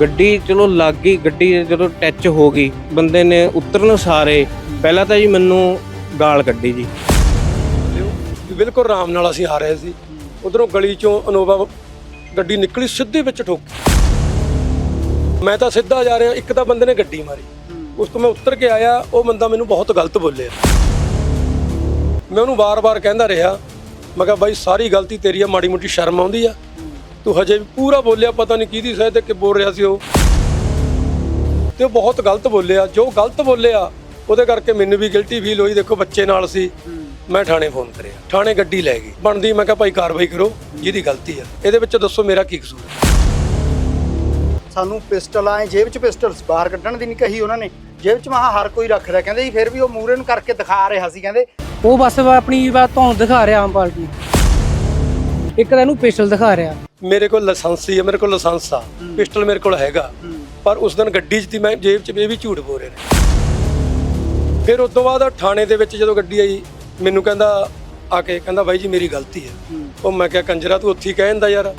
ਗੱਡੀ ਚਲੋ ਲੱਗ ਗਈ, ਗੱਡੀ ਜਦੋਂ ਟੱਚ ਹੋ ਗਈ, ਬੰਦੇ ਨੇ ਉਤਰਨ ਸਾਰੇ। ਪਹਿਲਾਂ ਤਾਂ ਜੀ ਮੈਨੂੰ ਗਾਲ ਕੱਢੀ ਜੀ। ਬਿਲਕੁਲ ਆਰਾਮ ਨਾਲ ਅਸੀਂ ਆ ਰਹੇ ਸੀ। ਉਧਰੋਂ ਗਲੀ ਚੋਂ ਅਨੋਵਾ ਗੱਡੀ ਨਿਕਲੀ, ਸਿੱਧੇ ਵਿੱਚ ਠੋਕੀ। ਮੈਂ ਤਾਂ ਸਿੱਧਾ ਜਾ ਰਿਹਾ, ਇੱਕ ਤਾਂ ਬੰਦੇ ਨੇ ਗੱਡੀ ਮਾਰੀ। ਉਸ ਤੋਂ ਮੈਂ ਉੱਤਰ ਕੇ ਆਇਆ, ਉਹ ਬੰਦਾ ਮੈਨੂੰ ਬਹੁਤ ਗਲਤ ਬੋਲਿਆ। ਮੈਂ ਉਹਨੂੰ ਵਾਰ-ਵਾਰ ਕਹਿੰਦਾ ਰਿਹਾ, ਮੈਂ ਕਿਹਾ, ਬਾਈ, ਸਾਰੀ ਗਲਤੀ ਤੇਰੀ ਆ ਮਾੜੀ ਮੋਟੀ ਸ਼ਰਮ ਆਉਂਦੀ ਆ। ਤੂੰ ਹਜੇ ਵੀ ਪੂਰਾ ਬੋਲਿਆ ਪਤਾ ਨਹੀਂ ਕਿਹਦੀ ਸਹਿ ਤੇ ਕਿ ਬੋਲ ਰਿਹਾ ਸੀ ਉਹ। ਤੇ ਉਹ ਬਹੁਤ ਗਲਤ ਬੋਲਿਆ ਜੋ ਗਲਤ ਬੋਲਿਆ ਉਹਦੇ ਕਰਕੇ ਮੈਨੂੰ ਵੀ ਗਿਲਟੀ ਫੀਲ ਹੋਈ। ਦੇਖੋ ਬੱਚੇ ਨਾਲ ਸੀ ਮੈਂ ਥਾਣੇ ਫੋਨ ਕਰਿਆ। ਥਾਣੇ ਗੱਡੀ ਲੈ ਗਈ। ਬਣਦੀ ਮੈਂ ਕਿਹਾ ਭਾਈ ਕਾਰਵਾਈ ਕਰੋ ਜਿਹਦੀ ਗਲਤੀ ਆ। ਇਹਦੇ ਵਿੱਚ ਦੱਸੋ ਮੇਰਾ ਕੀ ਕਸੂਰ ਹੈ ਸਾਨੂੰ ਪਿਸਟਲ ਆਏ ਜੇਬ 'ਚ ਪਿਸਟਲ ਬਾਹਰ ਕੱਢਣ ਦੀ ਨਹੀਂ ਕਹੀ ਉਹਨਾਂ ਨੇ। ਜੇਬ 'ਚ ਮਹਾ ਹਰ ਕੋਈ ਰੱਖਦਾ ਕਹਿੰਦੇ ਜੀ ਫਿਰ ਵੀ ਉਹ ਮੂਰੇ ਨੂੰ ਕਰਕੇ ਦਿਖਾ ਰਿਹਾ ਸੀ ਕਹਿੰਦੇ। ਉਹ ਬਸ ਆਪਣੀ ਬਾਤ ਤੁਹਾਨੂੰ ਦਿਖਾ ਰਿਹਾ ਆਮ ਪਾਰਟੀ। ਇੱਕ ਤਾਂ ਇਹਨੂੰ ਪਿਸਟਲ ਦਿਖਾ ਰਿਹਾ। ਮੇਰੇ ਕੋਲ ਲਾਇਸੈਂਸ ਹੀ ਹੈ ਮੇਰੇ ਕੋਲ ਲਾਇਸੈਂਸ ਆ। ਪਿਸਟਲ ਮੇਰੇ ਕੋਲ ਹੈਗਾ। ਪਰ ਉਸ ਦਿਨ ਗੱਡੀ 'ਚ ਦੀ ਮੈਂ ਜੇਬ 'ਚ ਇਹ ਵੀ ਝੂਠ ਬੋਲ ਰਹੇ। ਨੇ ਫਿਰ ਉਸ ਤੋਂ ਬਾਅਦ ਥਾਣੇ ਦੇ ਵਿੱਚ ਜਦੋਂ ਗੱਡੀ ਆਈ ਮੈਨੂੰ ਕਹਿੰਦਾ ਆ ਕੇ ਕਹਿੰਦਾ ਬਾਈ ਜੀ ਮੇਰੀ ਗਲਤੀ ਹੈ। ਉਹ ਮੈਂ ਕਿਹਾ ਕੰਜਰਾ ਤੂੰ ਉੱਥੇ ਹੀ ਕਹਿ ਦਿੰਦਾ ਯਾਰ।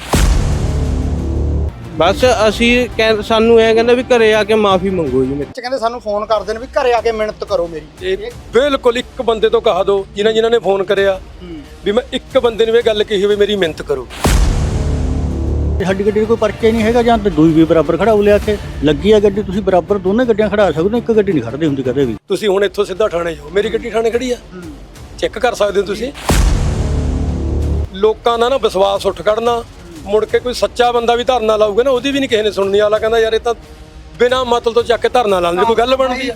ਬਸ ਅਸੀਂ ਸਾਨੂੰ ਐ ਕਹਿੰਦਾ ਵੀ ਘਰੇ ਆ ਕੇ ਮਾਫੀ ਮੰਗੋ ਜੀ ਮੇਰੇ। ਚ ਕਹਿੰਦੇ ਸਾਨੂੰ ਫੋਨ ਕਰਦੇ ਨੇ ਵੀ ਘਰੇ ਆ ਕੇ ਮਿਹਨਤ ਕਰੋ ਮੇਰੀ। ਇਹ ਬਿਲਕੁਲ ਇੱਕ ਬੰਦੇ ਤੋਂ ਕਹਾ ਦਿਓ ਜਿਨ੍ਹਾਂ ਜਿਨ੍ਹਾਂ ਨੇ ਫੋਨ ਕਰਿਆ। ਵੀ ਮੈਂ ਇੱਕ ਬੰਦੇ ਨੂੰ ਇਹ ਗੱਲ ਕਹੀ ਹੋਵੇ ਮੇਰੀ ਮਿਹਨਤ ਕਰੋ। ਸਾਡੀ ਗੱਡੀ 'ਚ ਕੋਈ ਪਰਚਾ ਨਹੀਂ ਹੈਗਾ ਜਾਂ ਤਾਂ ਦੂਈ ਵੀ ਬਰਾਬਰ ਖੜਾ ਲਿਆ ਕੇ ਲੱਗੀ ਆ ਗੱਡੀ ਤੁਸੀਂ ਬਰਾਬਰ ਦੋਨੇ ਗੱਡੀਆਂ ਖੜਾ ਸਕਦੇ ਹੋ ਇੱਕ ਗੱਡੀ ਨਹੀਂ ਖੜਦੀ ਹੁੰਦੀ ਕਦੇ ਵੀ। ਤੁਸੀਂ ਹੁਣ ਇੱਥੋਂ ਸਿੱਧਾ ਥਾਣੇ ਜਾਓ। ਮੇਰੀ ਗੱਡੀ ਥਾਣੇ ਖੜੀ ਆ। ਚੈੱਕ ਕਰ ਸਕਦੇ ਹੋ ਤੁਸੀਂ? ਲੋਕਾਂ ਦਾ ਨਾ ਵਿਸ਼ਵਾਸ ਉੱਠ ਖੜਨਾ ਮੁੜ ਕੇ ਕੋਈ ਸੱਚਾ ਬੰਦਾ ਵੀ ਧਰਨਾ ਲਾਊਗਾ ਨਾ ਉਹਦੀ ਵੀ ਨਹੀਂ ਕਿਸੇ ਨੇ ਸੁਣਨੀ। ਆਲਾ ਕਹਿੰਦਾ ਯਾਰ ਇਹ ਤਾਂ ਬਿਨਾਂ ਮਤਲਬ ਤੋਂ ਚੱਕ ਕੇ ਧਰਨਾ ਲਾਉਂਦੇ ਕੋਈ ਗੱਲ ਬਣਦੀ ਆ?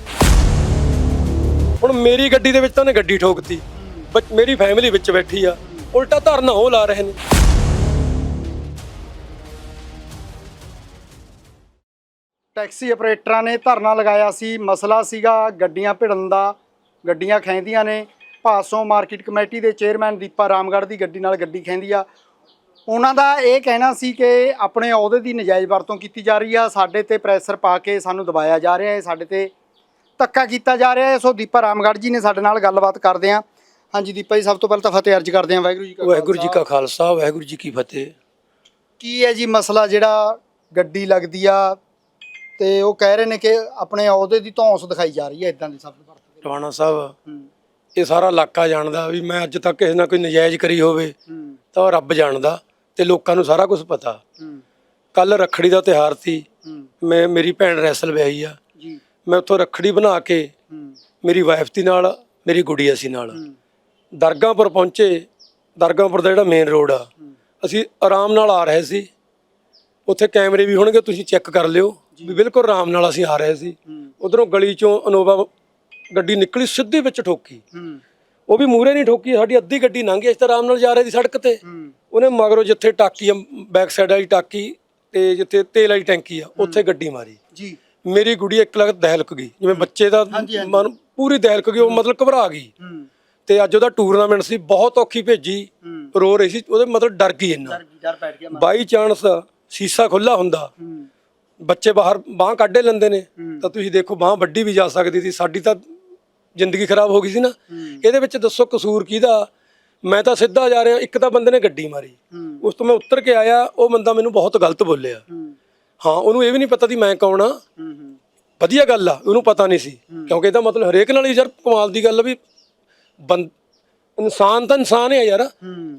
ਹੁਣ ਮੇਰੀ ਗੱਡੀ ਦੇ ਵਿੱਚ ਤਾਂ ਉਹਨੇ ਗੱਡੀ ਠੋਕਤੀ। ਬੱਚ- ਮੇਰੀ ਫੈਮਿਲੀ ਵਿੱਚ ਬੈਠੀ ਆ, ਉਲਟਾ ਧਰਨਾ ਉਹ ਲਾ ਰਹੇ ਨੇ। ਟੈਕਸੀ ਆਪਰੇਟਰਾਂ ਨੇ ਧਰਨਾ ਲਗਾਇਆ ਸੀ, ਮਸਲਾ ਸੀਗਾ ਗੱਡੀਆਂ ਭਿੜਨ ਦਾ, ਗੱਡੀਆਂ ਖੈਂਦੀਆਂ ਨੇ। ਭਾਸੋਂ ਮਾਰਕੀਟ ਕਮੇਟੀ ਦੇ ਚੇਅਰਮੈਨ ਦੀਪਾ ਰਾਮਗੜ੍ਹ ਦੀ ਗੱਡੀ ਨਾਲ ਗੱਡੀ ਖੈਂਦੀ ਆ। ਉਹਨਾਂ ਦਾ ਇਹ ਕਹਿਣਾ ਸੀ ਕਿ ਆਪਣੇ ਅਹੁਦੇ ਦੀ ਨਜਾਇਜ਼ ਵਰਤੋਂ ਕੀਤੀ ਜਾ ਰਹੀ ਆ। ਸਾਡੇ ਤੇ ਪ੍ਰੈਸ਼ਰ ਪਾ ਕੇ ਸਾਨੂੰ ਦਬਾਇਆ ਜਾ ਰਿਹਾ ਹੈ, ਸਾਡੇ ਤੇ ਧੱਕਾ ਕੀਤਾ ਜਾ ਰਿਹਾ ਹੈ। ਸੋ ਦੀਪਾ ਰਾਮਗੜ੍ਹ ਜੀ ਨੇ ਸਾਡੇ ਨਾਲ ਗੱਲਬਾਤ ਕਰਦੇ ਆ। ਹਾਂਜੀ ਦੀਪਾ ਜੀ ਸਭ ਤੋਂ ਪਹਿਲਾਂ ਤਾਂ ਫਤਿਹ ਅਰਜ ਕਰਦੇ ਆ ਵਾਹਿਗੁਰੂ ਜੀ ਕਾ ਵਾਹਿਗੁਰੂ ਜੀ। ਕਾ ਖਾਲਸਾ। ਵਾਹਿਗੁਰੂ ਜੀ ਕੀ ਫਤਿਹ। ਕੀ ਹੈ ਜੀ ਮਸਲਾ ਜਿਹੜਾ ਗੱਡੀ ਲੱਗਦੀ ਆ ਤੇ ਉਹ ਕਹਿ ਰਹੇ ਨੇ ਕਿ ਆਪਣੇ ਅਹੁਦੇ ਦੀ ਧੌਂਸ ਦਿਖਾਈ ਜਾ ਰਹੀ ਹੈ ਇਦਾਂ ਦੇ ਸ਼ਬਦ ਵਰਤਦੇ ਟਵਾਣਾ ਸਾਹਿਬ ਹੂੰ। ਇਹ ਸਾਰਾ ਇਲਾਕਾ ਜਾਣਦਾ ਵੀ ਮੈਂ ਅੱਜ ਤੱਕ ਕਿਸੇ ਨਾਲ ਕੋਈ ਨਜਾਇਜ਼ ਕਰੀ ਹੋਵੇ ਹੂੰ। ਤਾਂ ਉਹ ਰੱਬ ਜਾਣਦਾ ਤੇ ਲੋਕਾਂ ਨੂੰ ਸਾਰਾ ਕੁਝ ਪਤਾ। ਹੂੰ। ਕੱਲ ਰੱਖੜੀ ਦਾ ਤਿਹਾਰ ਸੀ ਹੂੰ। ਮੈਂ ਮੇਰੀ ਭੈਣ ਰੈਸਲ ਵਿਆਹੀ ਆ। ਮੈਂ ਉੱਥੋਂ ਰੱਖੜੀ ਬਣਾ ਕੇ ਹੂੰ। ਮੇਰੀ ਵਾਈਫ ਦੀ ਨਾਲ ਮੇਰੀ ਗੁੜੀਆ ਸੀ ਨਾਲ। ਹੂੰ। ਦਰਗਾਹਪੁਰ ਪਹੁੰਚੇ ਦਰਗਾਹਪੁਰ ਦਾ ਜਿਹੜਾ ਮੇਨ ਰੋਡ ਆ। ਅਸੀਂ ਆਰਾਮ ਨਾਲ ਆ ਰਹੇ ਸੀ। ਉੱਥੇ ਕੈਮਰੇ ਵੀ ਹੋਣਗੇ ਤੁਸੀਂ ਚੈੱਕ ਕਰ ਲਿਓ ਵੀ ਬਿਲਕੁਲ ਆਰਾਮ ਨਾਲ ਅਸੀਂ ਆ ਰਹੇ ਸੀ। ਉਧਰੋਂ ਗਲੀ ਚੋਂ ਅਨੋਵਾ ਗੱਡੀ ਨਿਕਲੀ ਸਿੱਧੇ ਵਿੱਚ ਠੋਕੀ। ਉਹ ਵੀ ਮੂਰੇ ਨਹੀਂ ਠੋਕੀ ਸਾਡੀ ਅੱਧੀ ਗੱਡੀ ਲੰਘ ਗਈ ਅਸੀਂ ਤਾਂ ਆਰਾਮ ਨਾਲ ਜਾ ਰਹੇ ਸੀ ਸੜਕ ਤੇ। ਉਹਨੇ ਮਗਰੋਂ ਜਿੱਥੇ ਟਾਕੀ ਬੈਕ ਸਾਈਡ ਵਾਲੀ ਟਾਕੀ ਤੇ ਜਿੱਥੇ ਤੇਲ ਵਾਲੀ ਟੈਂਕੀ ਆ ਉੱਥੇ ਗੱਡੀ ਮਾਰੀ। ਜੀ। ਮੇਰੀ ਗੁੜੀ ਇੱਕ ਲੱਖ ਦਹਿਲਕ ਗਈ। ਜਿਵੇਂ ਬੱਚੇ ਦਾ। ਮਨ ਪੂਰੀ ਦਹਿਲਕ ਗਈ ਉਹ ਮਤਲਬ ਘਬਰਾ ਗਈ। ਤੇ ਅੱਜ ਉਹਦਾ ਟੂਰਨਾਮੈਂਟ ਸੀ ਬਹੁਤ ਔਖੀ ਭੇਜੀ ਰੋ ਰਹੀ ਸੀ ਉਹਦੇ ਮਤਲਬ ਡਰ ਗਈ ਇੰਨਾ। ਡਰ ਡਰ ਬੈਠ ਗਿਆ ਮਨ ਬਾਈ ਚਾਂਸ ਸੀਸਾ ਖੁੱਲਾ ਹੁੰਦਾ। ਬੱਚੇ ਬਾਹਰ ਬਾਹ ਕੱਢੇ ਲੈਂਦੇ ਨੇ। ਤਾਂ ਤੁਸੀਂ ਦੇਖੋ ਬਾਹ ਵੱਡੀ ਵੀ ਜਾ ਸਕਦੀ ਸੀ ਸਾਡੀ ਤਾਂ ਜ਼ਿੰਦਗੀ ਖਰਾਬ ਹੋ ਗਈ ਸੀ ਨਾ। ਇਹਦੇ ਵਿੱਚ ਦੱਸੋ ਕਸੂਰ ਕਿਹਦਾ? ਮੈਂ ਤਾਂ ਸਿੱਧਾ ਜਾ ਰਿਹਾ ਇੱਕ ਤਾਂ ਬੰਦੇ ਨੇ ਗੱਡੀ ਮਾਰੀ। ਉਸ ਤੋਂ ਮੈਂ ਉੱਤਰ ਕੇ ਆਇਆ ਉਹ ਬੰਦਾ ਮੈਨੂੰ ਬਹੁਤ ਗਲਤ ਬੋਲਿਆ। ਹੂੰ। ਉਹਨੂੰ ਇਹ ਵੀ ਨਹੀਂ ਪਤਾ ਸੀ ਮੈਂ ਕੌਣ ਆ। ਵਧੀਆ ਗੱਲ ਆ ਉਹਨੂੰ ਪਤਾ ਨਹੀਂ ਸੀ। ਕਿਉਂਕਿ ਇਹਦਾ ਮਤਲਬ ਹਰੇਕ ਨਾਲ ਹੀ ਯਾਰ ਕਮਾਲ ਦੀ ਗੱਲ ਆ ਵੀ ਬੰਦ ਇਨਸਾਨ ਤਾਂ ਇਨਸਾਨ ਹੀ ਯਾਰ।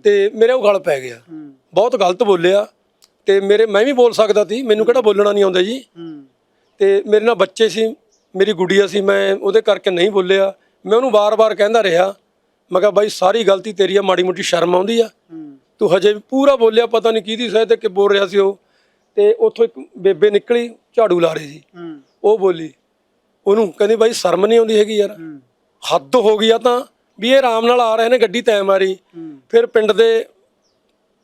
ਤੇ ਮੇਰੇ ਉਹ ਗਲ ਪੈ ਗਿਆ। ਬਹੁਤ ਗਲਤ ਬੋਲਿਆ। ਤੇ ਮੇਰੇ ਮੈਂ ਵੀ ਬੋਲ ਸਕਦਾ ਸੀ। ਮੈਨੂੰ ਕਿਹੜਾ ਬੋਲਣਾ ਨਹੀਂ ਆਉਂਦਾ ਜੀ। ਤੇ ਮੇਰੇ ਨਾਲ ਬੱਚੇ ਸੀ। ਮੇਰੀ ਗੁੜੀਆ ਸੀ। ਮੈਂ ਉਹਦੇ ਕਰਕੇ ਨਹੀਂ ਬੋਲਿਆ। ਮੈਂ ਉਹਨੂੰ ਵਾਰ-ਵਾਰ ਕਹਿੰਦਾ ਰਿਹਾ। ਮੈਂ ਕਿਹਾ ਬਾਈ ਸਾਰੀ ਗਲਤੀ ਤੇਰੀ ਆ। ਮਾੜੀ ਮੋਟੀ ਸ਼ਰਮ ਆਉਂਦੀ ਆ। ਤੂੰ ਹਜੇ ਵੀ ਪੂਰਾ ਬੋਲਿਆ। ਪਤਾ ਨਹੀਂ ਕਿਹਦੀ ਸਹਿ ਤੇ ਕਿ ਬੋਲ ਰਿਹਾ ਸੀ ਉਹ। ਤੇ ਉੱਥੋਂ ਇੱਕ ਬੇਬੇ ਨਿਕਲੀ ਝਾੜੂ ਲਾ ਰਹੀ ਸੀ। ਉਹ ਬੋਲੀ। ਉਹਨੂੰ ਕਹਿੰਦੀ ਬਾਈ ਸ਼ਰਮ ਨਹੀਂ ਆਉਂਦੀ ਹੈਗੀ ਯਾਰ। ਹੱਦ ਹੋ ਗਈ ਆ ਤਾਂ। ਵੀ ਇਹ ਆਰਾਮ ਨਾਲ ਆ ਰਹੇ ਨੇ ਗੱਡੀ ਤੈ ਮਾਰੀ। ਹੂੰ। ਫਿਰ ਪਿੰਡ ਦੇ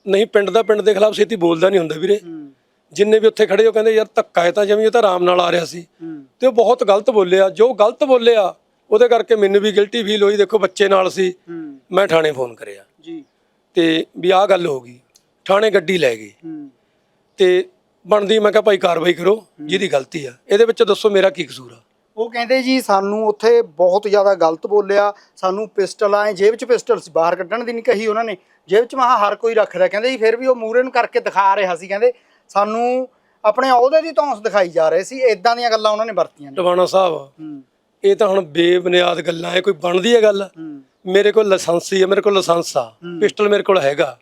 ਨਹੀਂ ਪਿੰਡ ਦਾ ਪਿੰਡ ਦੇ ਖਿਲਾਫ ਛੇਤੀ ਬੋਲਦਾ ਨਹੀਂ ਹੁੰਦਾ ਵੀਰੇ। ਹੂੰ। ਜਿੰਨੇ ਵੀ ਉੱਥੇ ਖੜੇ ਉਹ ਕਹਿੰਦੇ ਯਾਰ ਧੱਕਾ ਹੈ ਤਾਂ ਜਿਵੇਂ ਇਹ ਤਾਂ ਆਰਾਮ ਨਾਲ ਆ ਰਿਹਾ ਸੀ। ਹੂੰ। ਤੇ ਉਹ ਬਹੁਤ ਗਲਤ ਬੋਲਿਆ। ਜੋ ਗਲਤ ਬੋਲਿਆ ਉਹਦੇ ਕਰਕੇ ਮੈਨੂੰ ਵੀ ਗਿਲਟੀ ਫੀਲ ਹੋਈ। ਦੇਖੋ ਬੱਚੇ ਨਾਲ ਸੀ। ਹੂੰ। ਮੈਂ ਥਾਣੇ ਫੋਨ ਕਰਿਆ। ਜੀ। ਤੇ ਵੀ ਆਹ ਗੱਲ ਹੋ ਗਈ। ਥਾਣੇ ਗੱਡੀ ਲੈ ਗਈ ਹੂੰ। ਤੇ ਬਣਦੀ ਮੈਂ ਕਿਹਾ ਭਾਈ ਕਾਰਵਾਈ ਕਰੋ ਜਿਹਦੀ ਗਲਤੀ ਆ। ਇਹਦੇ ਵਿੱਚ ਦੱਸੋ ਮੇਰਾ ਕੀ ਕਸੂਰ ਆ। ਉਹ ਕਹਿੰਦੇ ਜੀ ਸਾਨੂੰ ਉੱਥੇ ਬਹੁਤ ਜ਼ਿਆਦਾ ਗਲਤ ਬੋਲਿਆ ਸਾਨੂੰ ਪਿਸਟਲ ਆਏ ਜੇਬ 'ਚ ਪਿਸਟਲ ਸੀ ਬਾਹਰ ਕੱਢਣ ਦੀ ਨਹੀਂ ਕਹੀ ਉਹਨਾਂ ਨੇ। ਜੇਬ 'ਚ ਮਹਾ ਹਰ ਕੋਈ ਰੱਖਦਾ ਕਹਿੰਦੇ ਜੀ ਫਿਰ ਵੀ ਉਹ ਮੂਰੇ ਨੂੰ ਕਰਕੇ ਦਿਖਾ ਰਿਹਾ ਸੀ ਕਹਿੰਦੇ ਸਾਨੂੰ ਆਪਣੇ ਅਹੁਦੇ ਦੀ ਧੌਂਸ ਦਿਖਾਈ ਜਾ ਰਹੇ ਸੀ ਇਦਾਂ ਦੀਆਂ ਗੱਲਾਂ ਉਹਨਾਂ ਨੇ ਵਰਤੀਆਂ ਨੇ। ਟਵਾਣਾ ਸਾਹਿਬ ਇਹ ਤਾਂ ਹੁਣ ਬੇਬੁਨਿਆਦ ਗੱਲਾਂ ਐ ਕੋਈ ਬਣਦੀ ਹੈ ਗੱਲ? ਮੇਰੇ ਕੋਲ ਲਾਇਸੈਂਸ ਹੀ ਮੇਰੇ ਕੋਲ ਲਾਇਸੈਂਸ ਆ ਪਿਸਟਲ ਮੇਰੇ ਕੋਲ ਹੈਗਾ।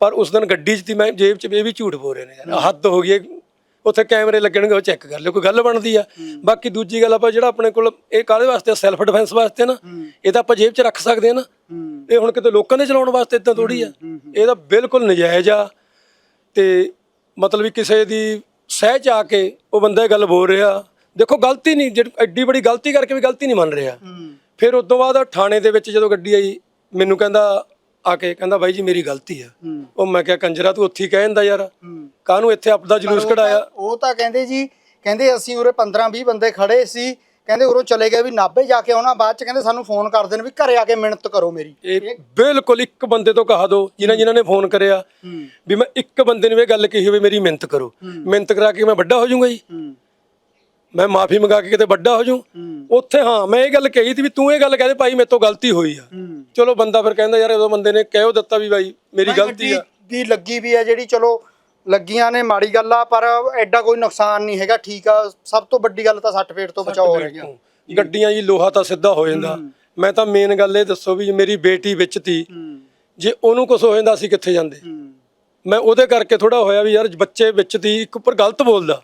ਪਰ ਉਸ ਦਿਨ ਗੱਡੀ 'ਚ ਤੀ ਮੈਂ ਜੇਬ 'ਚ ਇਹ ਵੀ ਝੂਠ ਬੋਲ ਰਹੇ ਨੇ। ਯਾਰ ਹੱਦ ਹੋ ਗਈ ਹੈ। ਉੱਥੇ ਕੈਮਰੇ ਲੱਗਣਗੇ ਉਹ ਚੈੱਕ ਕਰ ਲਿਓ ਕੋਈ ਗੱਲ ਬਣਦੀ ਆ। ਬਾਕੀ ਦੂਜੀ ਗੱਲ ਆਪਾਂ ਜਿਹੜਾ ਆਪਣੇ ਕੋਲ ਇਹ ਕਾਹਦੇ ਵਾਸਤੇ ਸੈਲਫ ਡਿਫੈਂਸ ਵਾਸਤੇ ਨਾ। ਇਹ ਤਾਂ ਆਪਾਂ ਜੇਬ 'ਚ ਰੱਖ ਸਕਦੇ ਆ ਨਾ। ਇਹ ਹੁਣ ਕਿਤੇ ਲੋਕਾਂ ਦੇ ਚਲਾਉਣ ਵਾਸਤੇ ਇਦਾਂ ਥੋੜੀ ਆ। ਇਹ ਤਾਂ ਬਿਲਕੁਲ ਨਜਾਇਜ਼ ਆ। ਤੇ ਮਤਲਬ ਵੀ ਕਿਸੇ ਦੀ ਸਹਿ ਚ ਆ ਕੇ ਉਹ ਬੰਦਾ ਇਹ ਗੱਲ ਬੋਲ ਰਿਹਾ। ਦੇਖੋ ਗਲਤੀ ਨਹੀਂ ਜਿਹੜੀ ਐਡੀ ਬੜੀ ਗਲਤੀ ਕਰਕੇ ਵੀ ਗਲਤੀ ਨਹੀਂ ਮੰਨ ਰਿਹਾ। ਫਿਰ ਉਸ ਤੋਂ ਬਾਅਦ ਥਾਣੇ ਦੇ ਵਿੱਚ ਜਦੋਂ ਗੱਡੀ ਆਈ ਮੈਨੂੰ ਕਹਿੰਦਾ ਆ ਕੇ ਕਹਿੰਦਾ ਬਾਈ ਜੀ ਮੇਰੀ ਗਲਤੀ ਆ। ਉਹ ਮੈਂ ਕਿਹਾ ਕੰਜਰਾ ਤੂੰ ਉੱਥੇ ਹੀ ਕਹਿ ਜਾਂਦਾ ਯਾਰ। ਕਾਹਨੂੰ ਇੱਥੇ ਆਪਦਾ ਜਲੂਸ ਕਢਾਇਆ? ਉਹ ਤਾਂ ਕਹਿੰਦੇ ਜੀ ਕਹਿੰਦੇ ਅਸੀਂ ਉਰੇ 15 20 ਬੰਦੇ ਖੜੇ ਸੀ। ਕਹਿੰਦੇ ਉਰੋਂ ਚਲੇ ਗਏ ਵੀ ਨਾਭੇ ਜਾ ਕੇ ਆਉਣਾ ਬਾਅਦ ਚ ਕਹਿੰਦੇ ਸਾਨੂੰ ਫੋਨ ਕਰਦੇ ਨੇ ਵੀ ਘਰੇ ਆ ਕੇ ਮਿਹਨਤ ਕਰੋ ਮੇਰੀ। ਇਹ ਬਿਲਕੁਲ ਇੱਕ ਬੰਦੇ ਤੋਂ ਕਹਾ ਦੋ ਜਿਨ੍ਹਾਂ ਜਿਨ੍ਹਾਂ ਨੇ ਫੋਨ ਕਰਿਆ। ਵੀ ਮੈਂ ਇੱਕ ਬੰਦੇ ਨੂੰ ਇਹ ਗੱਲ ਕਹੀ ਹੋਵੇ ਮੇਰੀ ਮਿਹਨਤ ਕਰੋ। ਮਿਹਨਤ ਕਰਾ ਕੇ ਮੈਂ ਵੱਡਾ ਹੋ ਜਾਊਂਗਾ ਜੀ। ਮੈਂ ਮਾਫੀ ਮੰਗਾ ਕੇ ਕਿਤੇ ਵੱਡਾ ਹੋ ਹੂੰ। ਉੱਥੇ ਹਾਂ ਮੈਂ ਇਹ ਗੱਲ ਕਹੀ ਸੀ ਵੀ ਤੂੰ ਇਹ ਗੱਲ ਕਹਦੇ ਭਾਈ ਮੇਰੇ ਤੋਂ ਗਲਤੀ ਹੋਈ ਆ। ਚਲੋ ਬੰਦਾ ਫਿਰ ਕਹਿੰਦਾ ਯਾਰ ਉਦੋਂ ਬੰਦੇ ਨੇ ਕਹਿਓ ਦਿੱਤਾ ਵੀ ਭਾਈ ਮੇਰੀ ਗਲਤੀ ਆ। ਦੀ ਲੱਗੀ ਵੀ ਆ ਜਿਹੜੀ ਚਲੋ ਲੱਗੀਆਂ ਨੇ ਮਾੜੀ ਗੱਲ ਆ ਪਰ ਐਡਾ ਕੋਈ ਨੁਕਸਾਨ ਨਹੀਂ ਹੈਗਾ ਠੀਕ ਆ। ਸਭ ਤੋਂ ਵੱਡੀ ਗੱਲ ਤਾਂ ਸੱਟ ਫੇਟ ਤੋਂ ਬਚਾਓ ਹੋ ਰਿਹਾ ਗੱਡੀਆਂ ਜੀ ਲੋਹਾ ਤਾਂ ਸਿੱਧਾ ਹੋ ਜਾਂਦਾ। ਮੈਂ ਤਾਂ ਮੇਨ ਗੱਲ ਇਹ ਦੱਸੋ ਵੀ ਜੇ ਮੇਰੀ ਬੇਟੀ ਵਿੱਚ ਤੀ। ਜੇ ਉਹਨੂੰ ਕੁਝ ਹੋ ਜਾਂਦਾ ਸੀ ਕਿੱਥੇ ਜਾਂਦੇ? ਮੈਂ ਉਹਦੇ ਕਰਕੇ ਥੋੜਾ ਹੋਇਆ ਵੀ ਯਾਰ ਬੱਚੇ ਵਿੱਚ ਤੀ ਇੱਕ ਉੱਪਰ ਗਲਤ ਬੋਲਦਾ।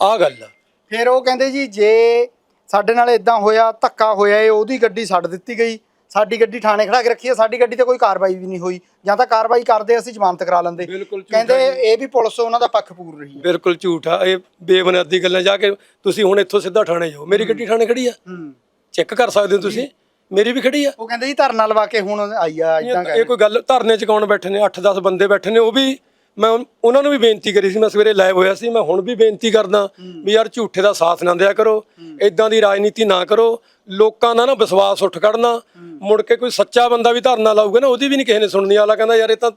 ਆਹ ਗੱਲ ਆ। ਫਿਰ ਉਹ ਕਹਿੰਦੇ ਜੀ ਜੇ ਸਾਡੇ ਨਾਲ ਇਦਾਂ ਹੋਇਆ ਧੱਕਾ ਹੋਇਆ ਏ ਉਹਦੀ ਗੱਡੀ ਛੱਡ ਦਿੱਤੀ ਗਈ। ਸਾਡੀ ਗੱਡੀ ਥਾਣੇ ਖੜਾ ਕੇ ਰੱਖੀ ਹੈ ਸਾਡੀ ਗੱਡੀ ਤੇ ਕੋਈ ਕਾਰਵਾਈ ਵੀ ਨਹੀਂ ਹੋਈ। ਜਾਂ ਤਾਂ ਕਾਰਵਾਈ ਕਰਦੇ ਅਸੀਂ ਜ਼ਮਾਨਤ ਕਰਾ ਲੈਂਦੇ। ਬਿਲਕੁਲ ਝੂਠ ਕਹਿੰਦੇ ਇਹ ਵੀ ਪੁਲਿਸ ਉਹਨਾਂ ਦਾ ਪੱਖ ਪੂਰ ਰਹੀ ਹੈ। ਬਿਲਕੁਲ ਝੂਠ ਆ। ਇਹ ਬੇਬੁਨਿਆਦੀ ਗੱਲਾਂ ਜਾ ਕੇ ਤੁਸੀਂ ਹੁਣ ਇੱਥੋਂ ਸਿੱਧਾ ਥਾਣੇ ਜਾਓ। ਮੇਰੀ ਗੱਡੀ ਥਾਣੇ ਖੜੀ ਆ। ਹੂੰ। ਚੈੱਕ ਕਰ ਸਕਦੇ ਹੋ ਤੁਸੀਂ। ਮੇਰੀ ਵੀ ਖੜੀ ਆ। ਉਹ ਕਹਿੰਦੇ ਜੀ ਧਰਨਾ ਲਵਾ ਕੇ ਹੁਣ ਆਈ ਆ ਇਦਾਂ ਇਹ ਕੋਈ ਗੱਲ ਧਰਨੇ ਚ ਕੌਣ ਬੈਠੇ ਨੇ? 8-10 ਬੰਦੇ ਬੈਠੇ ਨੇ ਉਹ ਵੀ ਮੈਂ ਉਨ- ਉਹਨਾਂ ਨੂੰ ਵੀ ਬੇਨਤੀ ਕਰੀ ਸੀ ਮੈਂ ਸਵੇਰੇ ਲਾਈਵ ਹੋਇਆ ਸੀ ਮੈਂ ਹੁਣ ਵੀ ਬੇਨਤੀ ਕਰਦਾ ਵੀ ਯਾਰ ਝੂਠੇ ਦਾ ਸਾਥ ਨਾ ਦਿਆ ਕਰੋ ਇਦਾਂ ਦੀ ਰਾਜਨੀਤੀ ਨਾ ਕਰੋ ਲੋਕਾਂ ਦਾ ਨਾ ਵਿਸ਼ਵਾਸ ਉੱਠ ਖੜਨਾ ਮੁੜ ਕੇ ਕੋਈ ਸੱਚਾ ਬੰਦਾ ਵੀ ਧਰਨਾ ਲਾਊਗਾ ਨਾ ਉਹਦੀ ਵੀ ਨਹੀਂ ਕਿਸੇ ਨੇ ਸੁਣਨੀ ਆਲਾ ਕਹਿੰਦਾ ਯਾਰ ਇਹ ਤਾਂ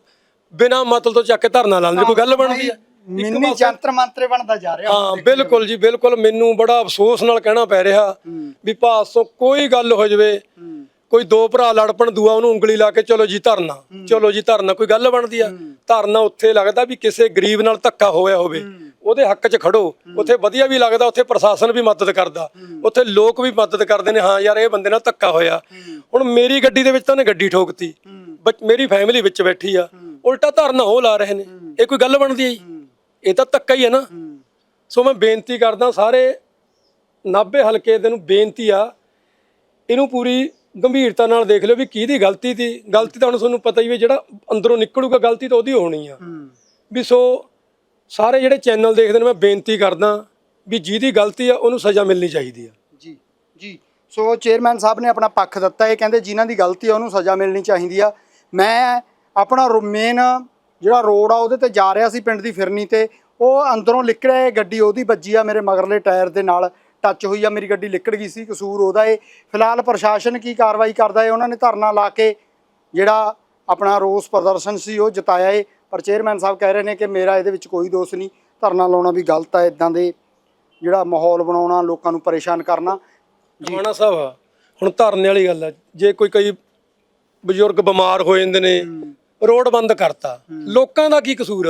ਬਿਨਾਂ ਮਤਲਬ ਤੋਂ ਚੱਕ ਕੇ ਧਰਨਾ ਲਾਉਂਦੇ ਕੋਈ ਗੱਲ ਬਣਦੀ ਆ। ਮਿੰਨੀ ਜੰਤਰ ਮੰਤਰੇ ਬਣਦਾ ਜਾ ਰਿਹਾ ਹਾਂ ਬਿਲਕੁਲ ਜੀ ਬਿਲਕੁਲ ਮੈਨੂੰ ਬੜਾ ਅਫਸੋਸ ਨਾਲ ਕਹਿਣਾ ਪੈ ਰਿਹਾ ਵੀ ਭਾਸੋਂ ਕੋਈ ਗੱਲ ਹੋ ਜਵੇ ਕੋਈ ਦੋ ਭਰਾ ਲੜ ਪਣ ਦੂਆ ਉਹਨੂੰ ਉਂਗਲੀ ਲਾ ਕੇ ਚਲੋ ਜੀ ਧਰਨਾ। ਚਲੋ ਜੀ ਧਰਨਾ ਕੋਈ ਗੱਲ ਬਣਦੀ ਆ? ਧਰਨਾ ਉੱਥੇ ਲੱਗਦਾ ਵੀ ਕਿਸੇ ਗਰੀਬ ਨਾਲ ਧੱਕਾ ਹੋਇਆ ਹੋਵੇ। ਉਹਦੇ ਹੱਕ 'ਚ ਖੜੋ। ਉੱਥੇ ਵਧੀਆ ਵੀ ਲੱਗਦਾ ਉੱਥੇ ਪ੍ਰਸ਼ਾਸਨ ਵੀ ਮਦਦ ਕਰਦਾ। ਉੱਥੇ ਲੋਕ ਵੀ ਮਦਦ ਕਰਦੇ ਨੇ ਹਾਂ ਯਾਰ ਇਹ ਬੰਦੇ ਨਾਲ ਧੱਕਾ ਹੋਇਆ। ਹੁਣ ਮੇਰੀ ਗੱਡੀ ਦੇ ਵਿੱਚ ਤਾਂ ਉਹਨੇ ਗੱਡੀ ਠੋਕਤੀ। ਮੇਰੀ ਫੈਮਿਲੀ ਵਿੱਚ ਬੈਠੀ ਆ। ਉਲਟਾ ਧਰਨਾ ਉਹ ਲਾ ਰਹੇ ਨੇ। ਇਹ ਕੋਈ ਗੱਲ ਬਣਦੀ ਹੈ ਜੀ? ਇਹ ਤਾਂ ਧੱਕਾ ਹੀ ਹੈ ਨਾ। ਸੋ ਮੈਂ ਬੇਨਤੀ ਕਰਦਾ ਸਾਰੇ ਨਾਭੇ ਹਲਕੇ ਦੇ ਨੂੰ ਬੇਨਤੀ ਆ ਇਹਨੂੰ ਪੂਰੀ ਗੰਭੀਰਤਾ ਨਾਲ ਦੇਖ ਲਿਓ ਵੀ ਕਿਹਦੀ ਗਲਤੀ ਸੀ ਗਲਤੀ ਤਾਂ ਹੁਣ ਤੁਹਾਨੂੰ ਪਤਾ ਹੀ ਹੈ ਜਿਹੜਾ ਅੰਦਰੋਂ ਨਿਕਲੂਗਾ ਗਲਤੀ ਤਾਂ ਉਹਦੀ ਹੋਣੀ ਆ। ਵੀ ਸੋ ਸਾਰੇ ਜਿਹੜੇ ਚੈਨਲ ਦੇਖਦੇ ਨੇ ਮੈਂ ਬੇਨਤੀ ਕਰਦਾ ਵੀ ਜਿਹਦੀ ਗਲਤੀ ਆ ਉਹਨੂੰ ਸਜ਼ਾ ਮਿਲਣੀ ਚਾਹੀਦੀ ਆ। ਜੀ ਜੀ। ਸੋ ਚੇਅਰਮੈਨ ਸਾਹਿਬ ਨੇ ਆਪਣਾ ਪੱਖ ਦਿੱਤਾ ਇਹ ਕਹਿੰਦੇ ਜਿਨ੍ਹਾਂ ਦੀ ਗਲਤੀ ਆ ਉਹਨੂੰ ਸਜ਼ਾ ਮਿਲਣੀ ਚਾਹੀਦੀ ਆ। ਮੈਂ ਆਪਣਾ ਮੇਨ ਜਿਹੜਾ ਰੋਡ ਆ ਉਹਦੇ ਤੇ ਜਾ ਰਿਹਾ ਸੀ ਪਿੰਡ ਦੀ ਫਿਰਨੀ ਤੇ ਉਹ ਅੰਦਰੋਂ ਲਿਕੜਿਆ ਇਹ ਗੱਡੀ ਉਹਦੀ ਵੱਜੀ ਆ ਮੇਰੇ ਮਗਰਲੇ ਟਾਇਰ ਦੇ ਨਾਲ। ਟੱਚ ਹੋਈ ਆ ਮੇਰੀ ਗੱਡੀ ਲਿਕੜ ਗਈ ਸੀ ਕਸੂਰ ਉਹਦਾ ਏ। ਫਿਲਹਾਲ ਪ੍ਰਸ਼ਾਸਨ ਕੀ ਕਾਰਵਾਈ ਕਰਦਾ ਏ ਉਹਨਾਂ ਨੇ ਧਰਨਾ ਲਾ ਕੇ ਜਿਹੜਾ ਆਪਣਾ ਰੋਸ ਪ੍ਰਦਰਸ਼ਨ ਸੀ ਉਹ ਜਤਾਇਆ ਏ। ਪਰ ਚੇਅਰਮੈਨ ਸਾਹਿਬ ਕਹਿ ਰਹੇ ਨੇ ਕਿ ਮੇਰਾ ਇਹਦੇ ਵਿੱਚ ਕੋਈ ਦੋਸ਼ ਨਹੀਂ। ਧਰਨਾ ਲਾਉਣਾ ਵੀ ਗਲਤ ਹੈ ਇਦਾਂ ਦੇ ਜਿਹੜਾ ਮਾਹੌਲ ਬਣਾਉਣਾ ਲੋਕਾਂ ਨੂੰ ਪਰੇਸ਼ਾਨ ਕਰਨਾ। ਜਮਾਨਾ ਸਾਹਿਬ ਹੁਣ ਧਰਨੇ ਵਾਲੀ ਗੱਲ ਆ। ਜੇ ਕੋਈ ਕਈ ਬਜ਼ੁਰਗ ਬਿਮਾਰ ਹੋ ਜਾਂਦੇ ਨੇ ਰੋਡ ਬੰਦ ਕਰਤਾ। ਲੋਕਾਂ ਦਾ ਕੀ ਕਸੂਰ?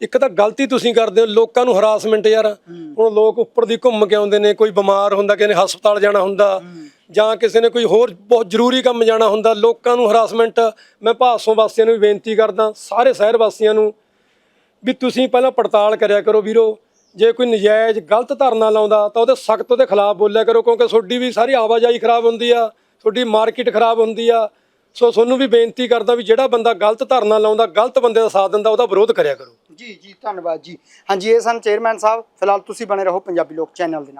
ਇੱਕ ਤਾਂ ਗਲਤੀ ਤੁਸੀਂ ਕਰਦੇ ਹੋ ਲੋਕਾਂ ਨੂੰ ਹਰਾਸਮੈਂਟ ਯਾਰ। ਹੁਣ ਲੋਕ ਉੱਪਰ ਦੀ ਘੁੰਮ ਕੇ ਆਉਂਦੇ ਨੇ ਕੋਈ ਬਿਮਾਰ ਹੁੰਦਾ ਕਿਸੇ ਨੇ ਹਸਪਤਾਲ ਜਾਣਾ ਹੁੰਦਾ ਜਾਂ ਕਿਸੇ ਨੇ ਕੋਈ ਹੋਰ ਬਹੁਤ ਜ਼ਰੂਰੀ ਕੰਮ ਜਾਣਾ ਹੁੰਦਾ ਲੋਕਾਂ ਨੂੰ ਹਰਾਸਮੈਂਟ ਮੈਂ ਭਾਸੋਂ ਵਾਸੀਆਂ ਨੂੰ ਵੀ ਬੇਨਤੀ ਕਰਦਾ ਸਾਰੇ ਸ਼ਹਿਰ ਵਾਸੀਆਂ ਨੂੰ ਵੀ ਤੁਸੀਂ ਪਹਿਲਾਂ ਪੜਤਾਲ ਕਰਿਆ ਕਰੋ ਵੀਰੋ ਜੇ ਕੋਈ ਨਜਾਇਜ਼ ਗਲਤ ਧਰਨਾ ਲਾਉਂਦਾ ਤਾਂ ਉਹਦੇ ਸਖਤ ਉਹਦੇ ਖਿਲਾਫ ਬੋਲਿਆ ਕਰੋ ਕਿਉਂਕਿ ਤੁਹਾਡੀ ਵੀ ਸਾਰੀ ਆਵਾਜਾਈ ਖਰਾਬ ਹੁੰਦੀ ਆ ਤੁਹਾਡੀ ਮਾਰਕੀਟ ਖਰਾਬ ਹੁੰਦੀ ਆ ਸੋ ਤੁਹਾਨੂੰ ਵੀ ਬੇਨਤੀ ਕਰਦਾ ਵੀ ਜਿਹੜਾ ਬੰਦਾ ਗਲਤ ਧਰਨਾ ਲਾਉਂਦਾ ਗਲਤ ਬੰਦੇ ਦਾ ਸਾਥ ਦਿੰਦਾ ਉਹਦਾ ਵਿਰੋਧ ਕਰਿਆ ਕਰੋ। ਜੀ ਜੀ, ਧੰਨਵਾਦ ਜੀ। ਹਾਂਜੀ, ਇਹ ਸਨ ਚੇਅਰਮੈਨ ਸਾਹਿਬ। ਫਿਲਹਾਲ ਤੁਸੀਂ ਬਣੇ ਰਹੋ ਪੰਜਾਬੀ ਲੋਕ ਚੈਨਲ ਦੇ ਨਾਲ।